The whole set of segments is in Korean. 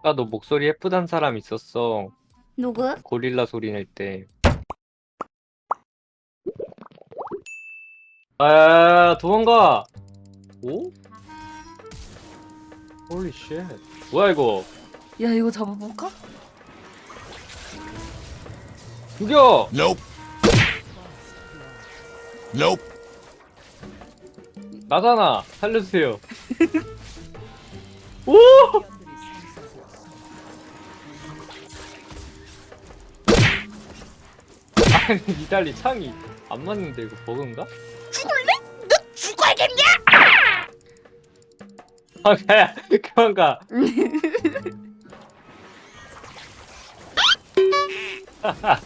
아까 너 목소리 예쁘단 사람 있었어. 누구? 고릴라 소리 낼 때. 아, 도망가! 오? 홀리 쉣. 뭐야, 이거? 야 이거 잡아볼까? 죽여! Nope. Nope. 나잖아! 살려주세요. 오! 아니, 니달리 창이 안 맞는데, 이거 버그인가? 죽어야겠냐? 아, 가, 그만 가. 아,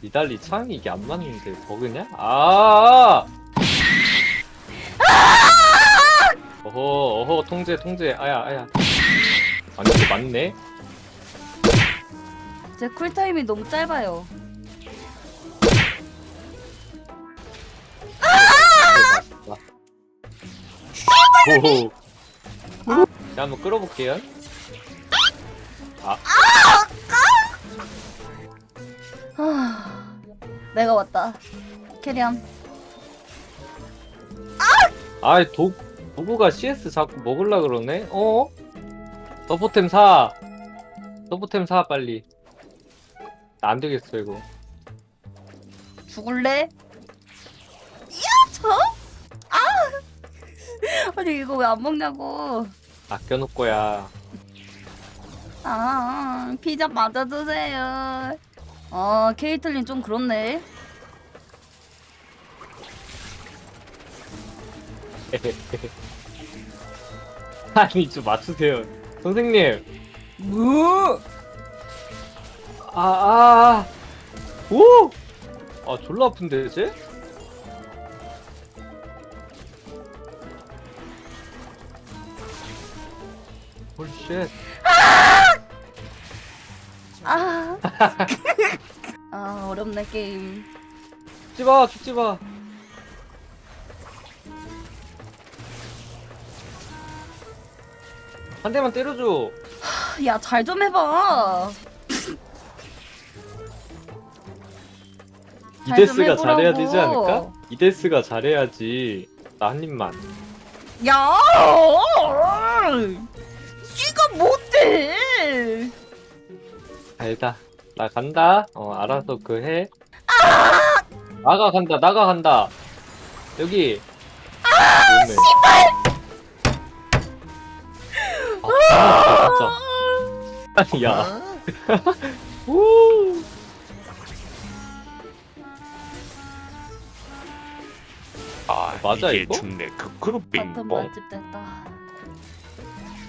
니달리 창이 이게 안 맞는데 버그냐? 아! 어허 어허 통제 통제 아야 아야 아니 맞네? 제 쿨타임이 너무 짧아요. 자 한번 끌어볼게요. 하... 내가 왔다. 캐리언 아이 도 도구가 CS 자꾸 먹을라 그러네? 어? 서포템 사! 서포템 사 빨리. 나 안 되겠어 이거 죽을래? 야 저? 아! 아니 이거 왜 안 먹냐고 아껴놓을 거야 아 피자 맞아 드세요 아 케이틀린 좀 그렇네 아니 좀 맞추세요 선생님 뭐? 아 아 오! 아 졸라 아픈데 쟤? 홀쉣 아. 아 어렵네 게임 죽지 마 죽지 마 한 대만 때려줘 야 잘 좀 해봐 이데스가 잘해야. 되지 않을까? 이데스가 잘해야지. 나 한 입만. 야! 씨가 못해 알다. 나 간다. 어 알아서 그 해. 나가 간다 나가 간다. 여기. 아 씨발! 아 진짜. 야. 우. 아, 맞아, 이게 이거? 죽네. 크크루 같은 빙봉. 맛집 됐다.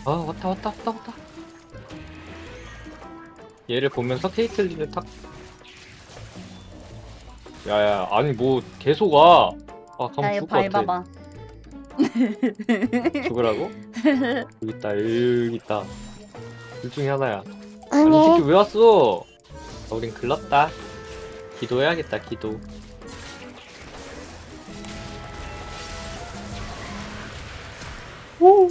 아 왔다 왔다 왔다 왔다. 얘를 보면서 케이틀린을 탁. 야야 아니 뭐 계속 와아 가면 야얘 죽을 것 같아. 밟아봐. 죽으라고? 여기 있다 여기 있다. 둘 중에 하나야. 아니 이 새끼 왜 왔어? 아, 우린 글렀다. 기도해야겠다 기도 어...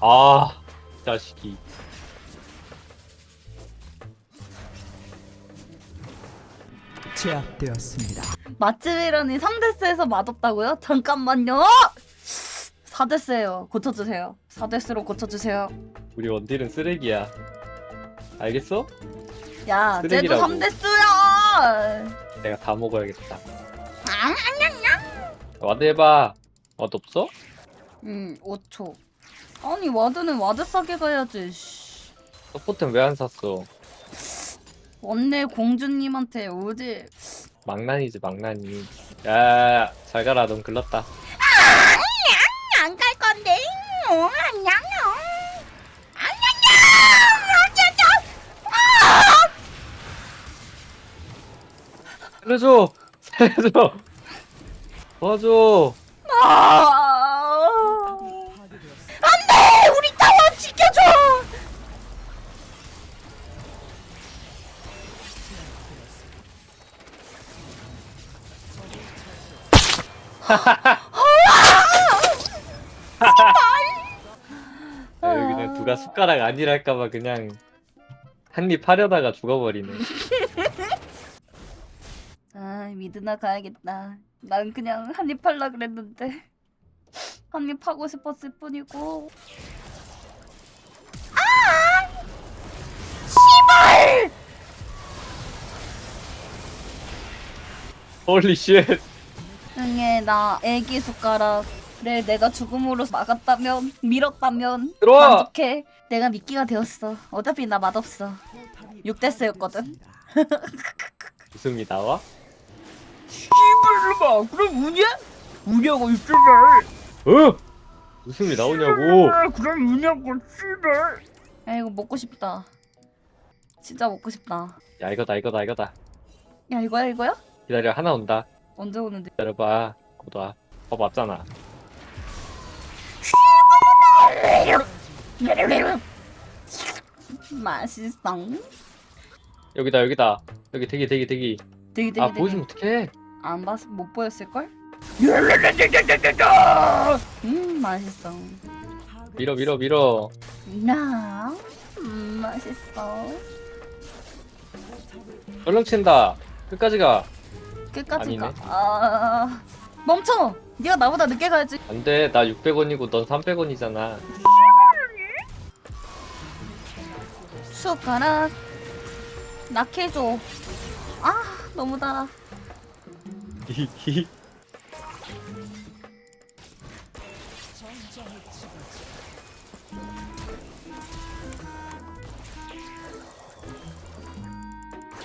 아 자식이 제압되었습니다. 맛집이라니 3데스에서 맛없다고요? 잠깐만요 4데스예요 고쳐주세요 4데스로 고쳐주세요 우리 원딜은 쓰레기야 알겠어? 야 쟤도 쓰레기라고. 3데스야 내가 다 먹어야겠다. 와드 해봐. 와드 없어? 음 5초. 아니 와드는 와드 싸게 가야지 씨. 서포트는 왜 안 샀어? 원내 공주님한테 오지. 망난이지 망난이 야 잘 가라. 넌 글렀다 안 갈 건데 어, 안녕 살려줘. 살려줘. 도와줘. 안돼! 우리 타워 지켜줘! 아, 여기 그냥 누가 숟가락 아니랄까봐 그냥 한입 하려다가 죽어버리네. 아 미드나 가야겠다. 난 그냥 한입 할라 그랬는데 한입 하고 싶었을 뿐이고. 홀리 쉣. 응애 나 애기 숟가락을 내가 죽음으로 막았다면 밀었다면 들어와! 만족해. 내가 미끼가 되었어. 어차피 나 맛없어. 6대스였거든. 웃음이 나와? 씨발로마 그럼 우냐? 우냐고 씨발. 어? 웃음이 나오냐고. 그럼 우냐고 씨발. 야 이거 먹고 싶다. 진짜 먹고 싶다. 야 이거다 이거다 이거다. 야 이거야 이거야? 기다려 하나 온다. 언제 오는데? 기다려봐. 곧 와. 어 맞잖아. 맛있어. 여기다 여기다. 여기 대기 대기 대기. 되게 되게 아 보여주면 어떡해. 안 봤, 못 보였을 걸? 음 맛있어. 밀어 밀어 밀어. 나, 음 맛있어. 얼렁 친다. 끝까지 가. 끝까지 아니네. 가. 아 멈춰. 네가 나보다 늦게 가야지. 안돼 나 600원이고 넌 300원이잖아. 숟가락. 낙해줘. 아 너무 달아. 히히.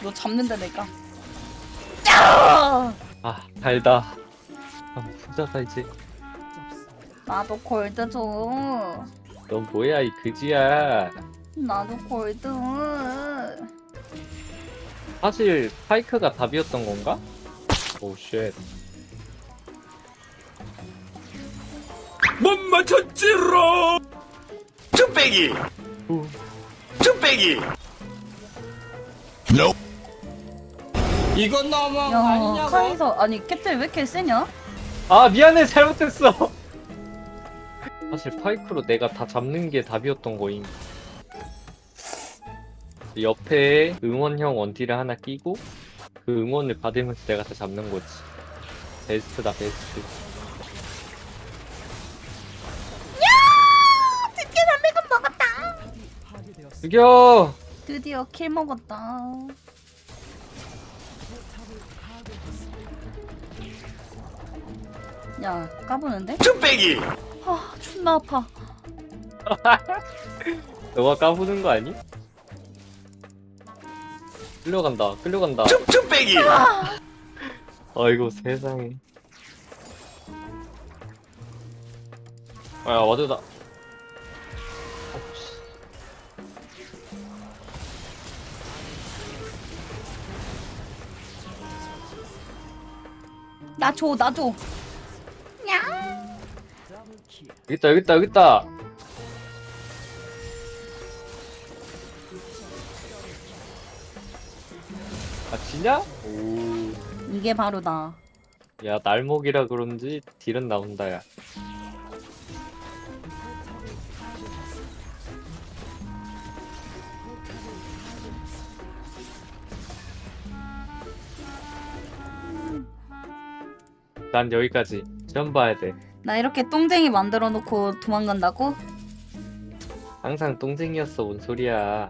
너 잡는다 내가. 야! 아 달다. 아 후자다 이제. 나도 골드 줘. 넌 뭐야 이 그지야. 나도 골드. 사실 파이크가 답이었던 건가? 오 쉣. 못 맞췄지롱! 쭈빼기! 후. 쭈빼기! Nope. 이건 너무한 거야 아니냐고? 카이서 아니 캡틀 왜 이렇게 세냐? 아 미안해 잘못했어. 사실 파이크로 내가 다 잡는 게 답이었던 거임. 옆에 응원형 원딜을 하나 끼고 그 응원을 받으면서 내가 다 잡는 거지. 베스트다 베스트. 드디어 300원 먹었다. 죽여! 드디어 킬 먹었다. 야 까부는데? 쭈빼기! 아 존나 아파. 너가 까부는 거 아니? 끌려간다 끌려간다. 쭈, 쭈빼기! 아이고 세상에. 아 와드다. 나 줘, 나 줘. 여기 있다 여기 있다 여기 있다. 아 지냐? 오. 이게 바로 나. 야 날목이라 그런지 딜은 나온다 야. 난 여기까지 시험 봐야 돼. 나 이렇게 똥쟁이 만들어 놓고 도망간다고? 항상 똥쟁이였어 뭔 소리야.